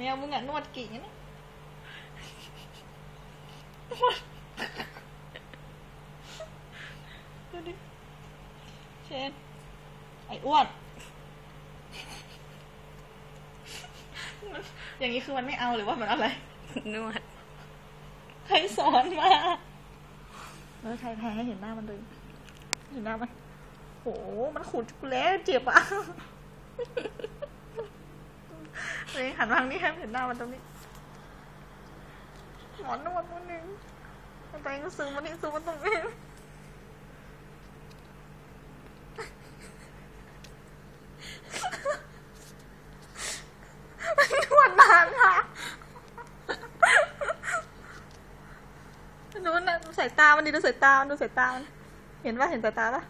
แมวมึงอะนวดกิ่งนะดูดิเชนไอ้อ้วนมันอย่างนี้คือมันไม่เอาหรือว่ามันอะไร นวด ใครสอนมาเออใครแพ้ให้เห็นหน้ามันเลย เห็นหน้ามันโหมันขูดจุกแล้วเจ็บอะเลย หันมาทางนี้ให้เห็นหน้ามันตรงนี้ หมอนนวดตัวหนึ่งมันไปก็ซื้อมาที่ซื้อมาตรงนี้มันนวดนานค่ะดูนะดูสายตามันดิดูสายตามันดูสายตามัน เห็นว่าเห็นสายตาปะ